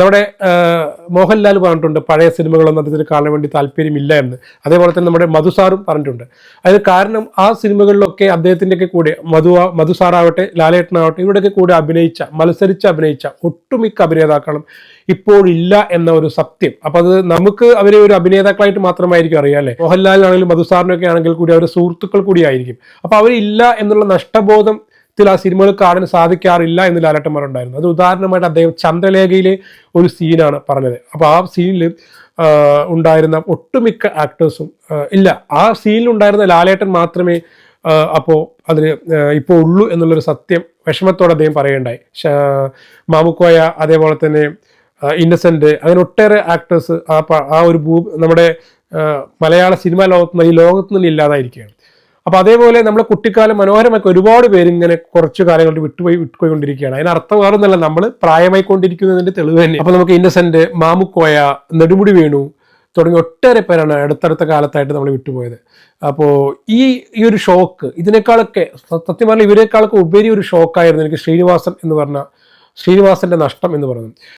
നമ്മുടെ മോഹൻലാൽ പറഞ്ഞിട്ടുണ്ട് പഴയ സിനിമകളൊന്നും അദ്ദേഹത്തിന് കാണാൻ വേണ്ടി താല്പര്യമില്ല എന്ന്. അതേപോലെ തന്നെ നമ്മുടെ മധുസാറും പറഞ്ഞിട്ടുണ്ട്. അതിന് കാരണം ആ സിനിമകളിലൊക്കെ അദ്ദേഹത്തിന്റെയൊക്കെ കൂടെ മധു മധുസാറാവട്ടെ ലാലേട്ടനാവട്ടെ ഇവരുടെയൊക്കെ കൂടെ അഭിനയിച്ച മത്സരിച്ച് അഭിനയിച്ച ഒട്ടുമിക്ക അഭിനേതാക്കളും ഇപ്പോൾ ഇല്ല എന്ന ഒരു സത്യം. അപ്പോൾ അത് നമുക്ക് അവരെ ഒരു അഭിനേതാക്കളായിട്ട് മാത്രമായിരിക്കും അറിയാം അല്ലേ? മോഹൻലാലിനാണെങ്കിലും മധുസാറിനൊക്കെ ആണെങ്കിൽ കൂടി അവരുടെ സുഹൃത്തുക്കൾ കൂടിയായിരിക്കും അപ്പം അവരില്ല എന്നുള്ള നഷ്ടബോധം ത്തിൽ ആ സിനിമകൾ കാണാൻ സാധിക്കാറില്ല എന്ന് ലാലേട്ടൻ പറഞ്ഞിട്ടുണ്ടായിരുന്നു അത് ഉദാഹരണമായിട്ട് അദ്ദേഹം ചന്ദ്രലേഖയിലെ ഒരു സീനാണ് പറഞ്ഞത്. അപ്പോൾ ആ സീനിൽ ഉണ്ടായിരുന്ന ഒട്ടുമിക്ക ആക്ടേഴ്സും ഇല്ല. ആ സീനിൽ ഉണ്ടായിരുന്ന ലാലേട്ടൻ മാത്രമേ അപ്പോൾ അതിന് ഇപ്പോൾ ഉള്ളൂ എന്നുള്ളൊരു സത്യം വിഷമത്തോടെ അദ്ദേഹം പറയുകയുണ്ടായി. മാമുക്കോയ അതേപോലെ തന്നെ ഇന്നസെന്റ് അങ്ങനെ ഒട്ടേറെ ആക്ടേഴ്സ് ആ ആ ഒരു ഭൂ നമ്മുടെ മലയാള സിനിമാ ലോകത്ത് നിന്ന് ഈ ലോകത്ത് നിന്ന് ഇല്ലാതായിരിക്കുകയാണ്. അപ്പൊ അതേപോലെ നമ്മുടെ കുട്ടിക്കാലം മനോഹരമൊക്കെ ഒരുപാട് പേരിങ്ങനെ കുറച്ചു കാലങ്ങളിൽ കൊണ്ട് വിട്ടുപോയി വിട്ടുപോയിക്കൊണ്ടിരിക്കുകയാണ്. അതിന് അർത്ഥം വേറൊന്നല്ല നമ്മൾ പ്രായമായിക്കൊണ്ടിരിക്കുന്നതിന്റെ തെളിവ് തന്നെ. അപ്പൊ നമുക്ക് ഇന്നസെന്റ് മാമുക്കോയ നെടുമുടി വീണു തുടങ്ങിയ ഒട്ടേറെ പേരാണ് അടുത്തടുത്ത കാലത്തായിട്ട് നമ്മൾ വിട്ടുപോയത്. അപ്പോൾ ഈ ഈ ഒരു ഷോക്ക് ഇതിനേക്കാളൊക്കെ സത്യം പറഞ്ഞാൽ ഇവരെക്കാളൊക്കെ ഉപരി ഒരു ഷോക്കായിരുന്നു എനിക്ക് ശ്രീനിവാസൻ എന്ന് പറഞ്ഞ ശ്രീനിവാസന്റെ നഷ്ടം എന്ന് പറയുന്നത്.